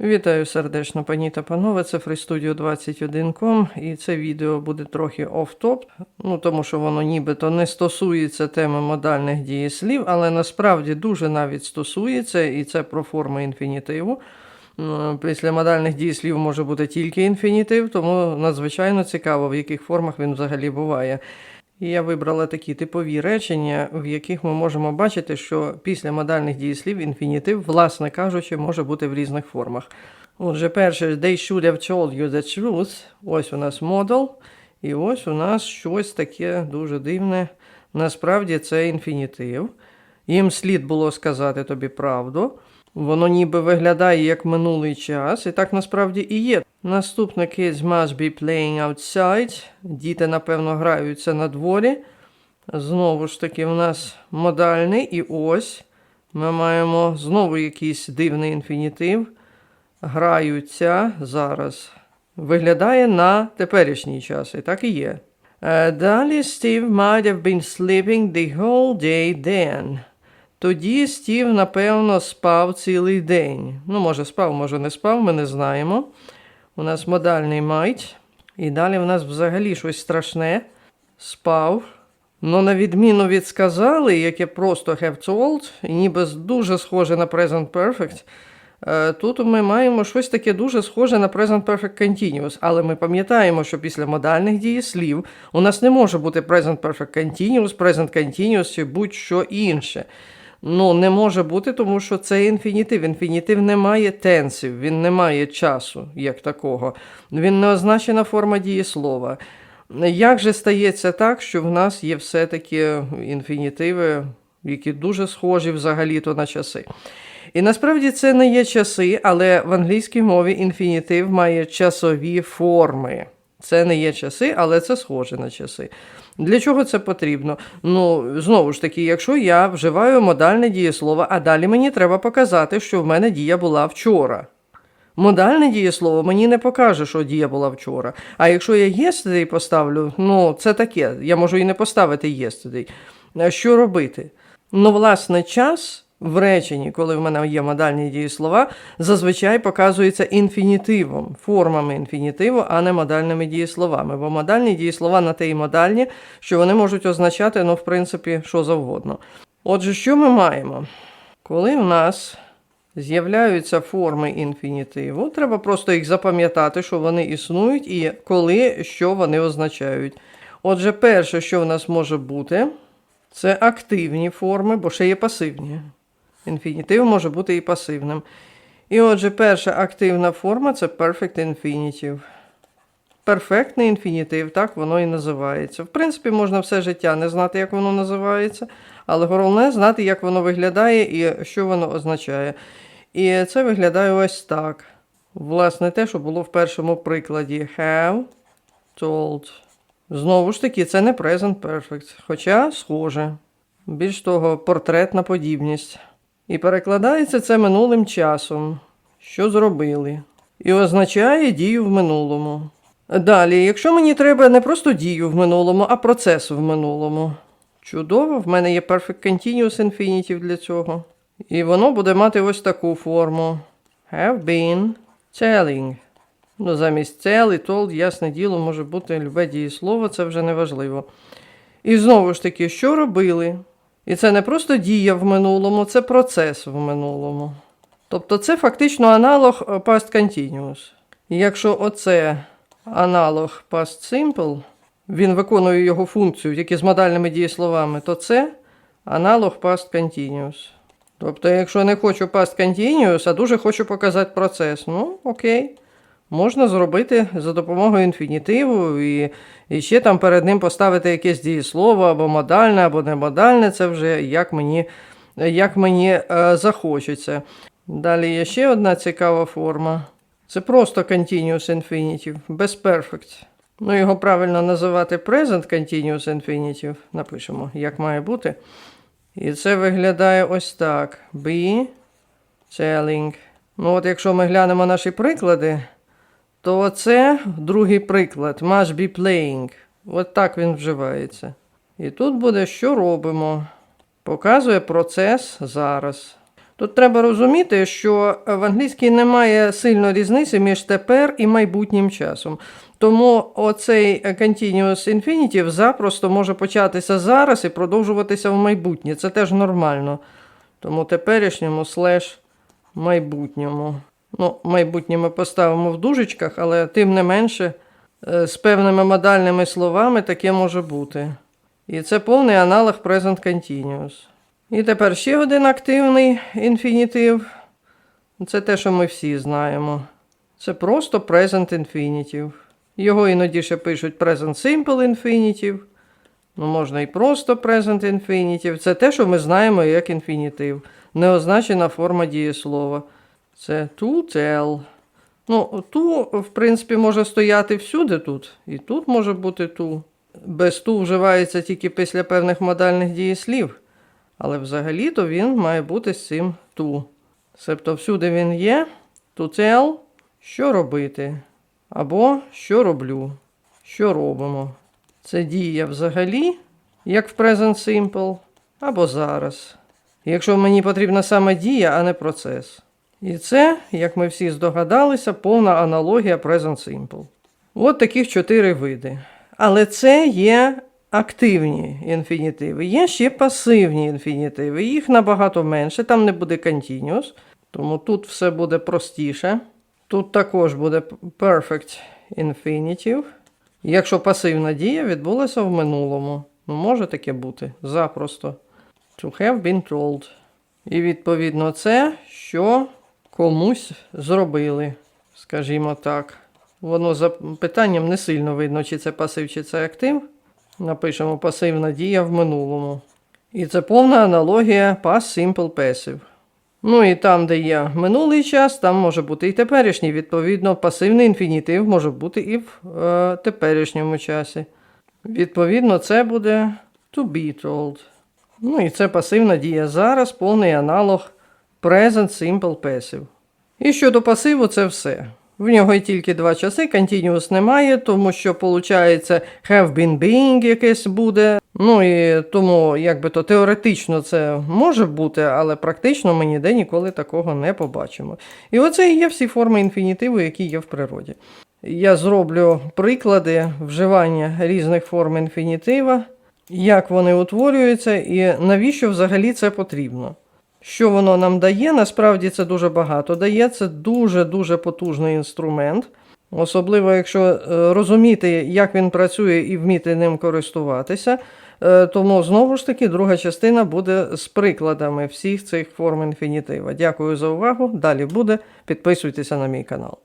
Вітаю сердечно, пані та панове. Це FreeStudio 21.com і це відео буде трохи оф-топ, ну тому що воно нібито не стосується теми модальних дієслів, але насправді дуже навіть стосується, і це про форми інфінітиву. Після модальних дієслів може бути тільки інфінітив, тому надзвичайно цікаво, в яких формах він взагалі буває. І я вибрала такі типові речення, в яких ми можемо бачити, що після модальних дієслів інфінітив, власне кажучи, може бути в різних формах. Отже, перше, they should have told you the truth. Ось у нас модал, і ось у нас щось таке дуже дивне. Насправді це інфінітив. Їм слід було сказати тобі правду. Воно ніби виглядає як минулий час, і так насправді і є. Наступне kids must be playing outside. Діти, напевно, граються на дворі. Знову ж таки, в нас модальний, і ось ми маємо знову якийсь дивний інфінітив. Граються зараз. Виглядає на теперішній час, і так і є. Е, Далі Steve might have been sleeping the whole day then. Тоді Стів, напевно, спав цілий день. Ну, може, спав, може, не спав, ми не знаємо. У нас модальний might. І далі в нас взагалі щось страшне. Спав. Ну, на відміну від сказали, яке просто have told, і ніби дуже схоже на present perfect. е, Тут ми маємо щось таке дуже схоже на present perfect continuous, але ми пам'ятаємо, що після модальних дієслів у нас не може бути present perfect continuous, present continuous чи будь-що інше. Ну, не може бути, тому що це інфінітив. Інфінітив не має тенсів, він не має часу як такого. Він не означена форма дієслова. Як же стається так, що в нас є все-таки інфінітиви, які дуже схожі взагалі-то на часи? І насправді це не є часи, але в англійській мові інфінітив має часові форми. Це не є часи, але це схоже на часи. Для чого це потрібно? Ну, знову ж таки, якщо я вживаю модальне дієслово, а далі мені треба показати, що в мене дія була вчора. Модальне дієслово мені не покаже, що дія була вчора. А якщо я yesterday поставлю, ну це таке, я можу і не поставити yesterday. А Що робити? Ну, власне, час в реченні, коли в мене є модальні дієслова, зазвичай показується інфінітивом, формами інфінітиву, а не модальними дієсловами. Бо модальні дієслова на те і модальні, що вони можуть означати, ну, в принципі, що завгодно. Отже, що ми маємо? Коли в нас з'являються форми інфінітиву, треба просто їх запам'ятати, що вони існують, і коли що вони означають. Отже, перше, що в нас може бути, це активні форми, бо ще є пасивні. Інфінітив може бути і пасивним. І отже, перша активна форма це perfect infinitive. Перфектний інфінітив, так воно і називається. В принципі, можна все життя не знати, як воно називається, але головне знати, як воно виглядає і що воно означає. І це виглядає ось так. Власне, те, що було в першому прикладі have told. Знову ж таки, це не present perfect, хоча схоже. Більш того, портретна подібність. І перекладається це минулим часом, що зробили, і означає дію в минулому. Далі, якщо мені треба не просто дію в минулому, а процес в минулому. Чудово, в мене є Perfect Continuous Infinitive для цього. І воно буде мати ось таку форму. Have been telling. Ну, замість tell і told, ясне діло, може бути любе дієслово, це вже не важливо. І знову ж таки, що робили? І це не просто дія в минулому, це процес в минулому. Тобто це фактично аналог е, past continuous. І якщо оце аналог past simple, він виконує його функцію, тільки з модальними дієсловами, то це аналог past continuous. Тобто, якщо не хочу past continuous, а дуже хочу показати процес, ну окей. Можна зробити за допомогою інфінітиву і, і ще там перед ним поставити якесь дієслово або модальне, або немодальне, це вже як мені, як мені е, захочеться. Далі є ще одна цікава форма. Це просто continuous infinitive, без perfect. Ну, його правильно називати present continuous infinitive. Напишемо, як має бути. І це виглядає ось так: be telling. Ну, от якщо ми глянемо наші приклади, то це другий приклад. Must be playing. От так він вживається. І тут буде, що робимо. Показує процес зараз. Тут треба розуміти, що в англійській немає сильно різниці між тепер і майбутнім часом. Тому оцей continuous infinitive запросто може початися зараз і продовжуватися в майбутнє. Це теж нормально. Тому теперішньому слеш майбутньому. Ну, майбутнє ми поставимо в дужечках, але тим не менше е, з певними модальними словами таке може бути. І це повний аналог present continuous. І тепер ще один активний інфінітив. Це те, що ми всі знаємо. Це просто present infinitive. Його іноді ще пишуть present simple infinitive. Ну, можна і просто present infinitive. Це те, що ми знаємо як інфінітив. Неозначена форма дієслова. Це tell. Ну, ту, в принципі, може стояти всюди тут. І тут може бути ту. Без ту вживається тільки після певних модальних дієслів. Але взагалі-то він має бути з цим ту. Себто всюди він є. Tell, що робити. Або що роблю. Що робимо. Це дія взагалі, як в Present Simple, або зараз. Якщо мені потрібна саме дія, а не процес. І це, як ми всі здогадалися, повна аналогія Present Simple. От таких чотири види. Але це є активні інфінітиви. Є ще пасивні інфінітиви. Їх набагато менше, там не буде continuous, тому тут все буде простіше. Тут також буде perfect infinitive. Якщо пасивна дія відбулася в минулому. Ну, може таке бути запросто. To have been told. І відповідно це, що комусь зробили, скажімо так. Воно за питанням не сильно видно, чи це пасив, чи це актив. Напишемо пасивна дія в минулому. І це повна аналогія past simple passive. Ну і там, де є минулий час, там може бути і теперішній. Відповідно, пасивний інфінітив може бути і в е, теперішньому часі. Відповідно, це буде to be told. Ну і це пасивна дія зараз, повний аналог present simple passive. І щодо пасиву, це все. В нього і тільки два часи, continuous немає, тому що, виходить, have been being якесь буде. Ну і тому, якби то теоретично це може бути, але практично ми ніде ніколи такого не побачимо. І оце і є всі форми інфінітиву, які є в природі. Я зроблю приклади вживання різних форм інфінітива, як вони утворюються і навіщо взагалі це потрібно. Що воно нам дає? Насправді це дуже багато дає. Це дуже-дуже потужний інструмент. Особливо, якщо е, розуміти, як він працює і вміти ним користуватися. Е, Тому знову ж таки друга частина буде з прикладами всіх цих форм інфінітива. Дякую за увагу. Далі буде. Підписуйтеся на мій канал.